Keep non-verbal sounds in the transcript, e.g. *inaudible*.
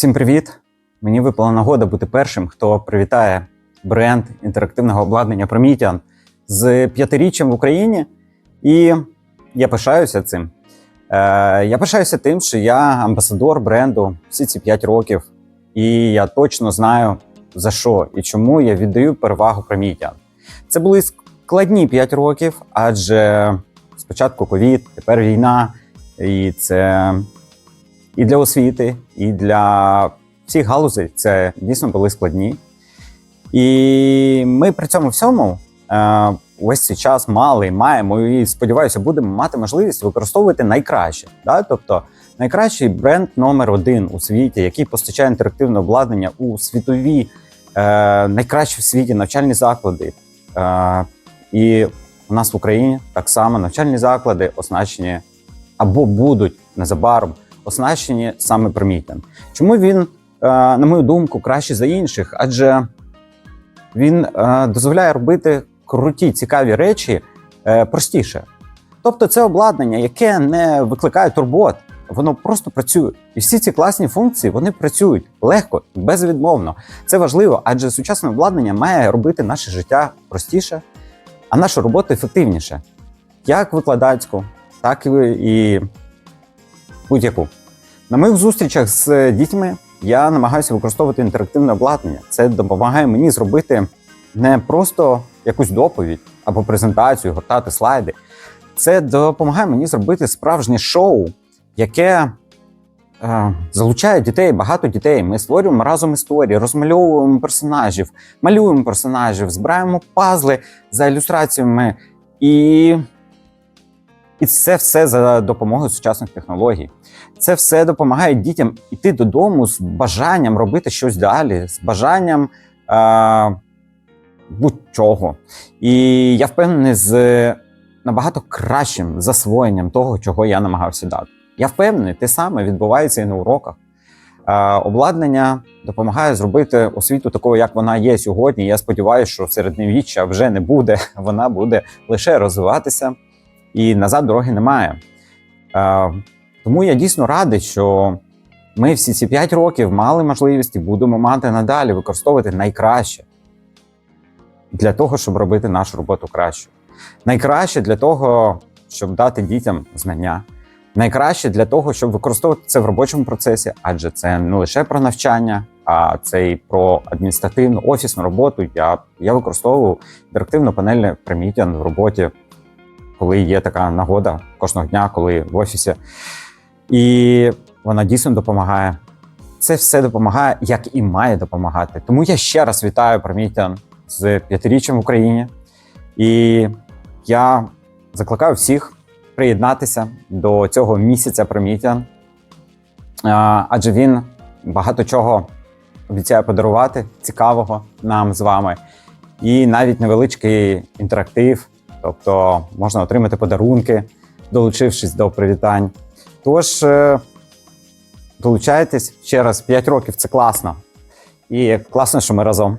Всім привіт! Мені випала нагода бути першим, хто привітає бренд інтерактивного обладнання Promethean з п'ятиріччям в Україні. І я пишаюся цим. Е, я пишаюся тим, що я амбасадор бренду всі ці 5 років, і я точно знаю за що і чому я віддаю перевагу Promethean. Це були складні 5 років, адже спочатку ковід, тепер війна, і це і для освіти, і для всіх галузей це дійсно були складні. І ми при цьому всьому е, весь цей час мали, маємо і сподіваюся, будемо мати можливість використовувати найкраще. Да? Тобто найкращий бренд номер один у світі, який постачає інтерактивне обладнання у світові, е, найкращі в світі навчальні заклади. Е, і у нас в Україні так само навчальні заклади оснащені або будуть незабаром оснащені саме Promethean. Чому він, е, на мою думку, кращий за інших? Адже він е, дозволяє робити круті, цікаві речі е, простіше. Тобто, це обладнання, яке не викликає турбот, воно просто працює. І всі ці класні функції вони працюють легко, безвідмовно. Це важливо, адже сучасне обладнання має робити наше життя простіше, а нашу роботу ефективніше, як викладацьку, так і, і будь-яку. На моїх зустрічах з дітьми я намагаюся використовувати інтерактивне обладнання. Це допомагає мені зробити не просто якусь доповідь або презентацію, гортати слайди. Це допомагає мені зробити справжнє шоу, яке е, залучає дітей, багато дітей. Ми створюємо разом історії, розмальовуємо персонажів, малюємо персонажів, збираємо пазли за ілюстраціями. І і це все за допомогою сучасних технологій. Це все допомагає дітям йти додому з бажанням робити щось далі, з бажанням е- будь-чого. І я впевнений з набагато кращим засвоєнням того, чого я намагався дати. Я впевнений, те саме відбувається і на уроках. Е- обладнання допомагає зробити освіту такою, як вона є сьогодні. Я сподіваюся, що середньовіччя вже не буде, *laughs* вона буде лише розвиватися і назад дороги немає. Е, тому я дійсно радий, що ми всі ці 5 років мали можливість і будемо мати надалі використовувати найкраще для того, щоб робити нашу роботу кращою. Найкраще для того, щоб дати дітям знання. Найкраще для того, щоб використовувати це в робочому процесі, адже це не лише про навчання, а це і про адміністративну офісну роботу. Я я використовую інтерактивну панель Promethean в роботі коли є така нагода кожного дня, коли в офісі. І вона дійсно допомагає. Це все допомагає, як і має допомагати. Тому я ще раз вітаю Promethean з п'ятиріччям в Україні. І я закликаю всіх приєднатися до цього місяця Promethean, адже він багато чого обіцяє подарувати цікавого нам з вами. І навіть невеличкий інтерактив Тобто можна отримати подарунки, долучившись до привітань. Тож, е, долучайтесь ще раз 5 років це класно. І класно, що ми разом.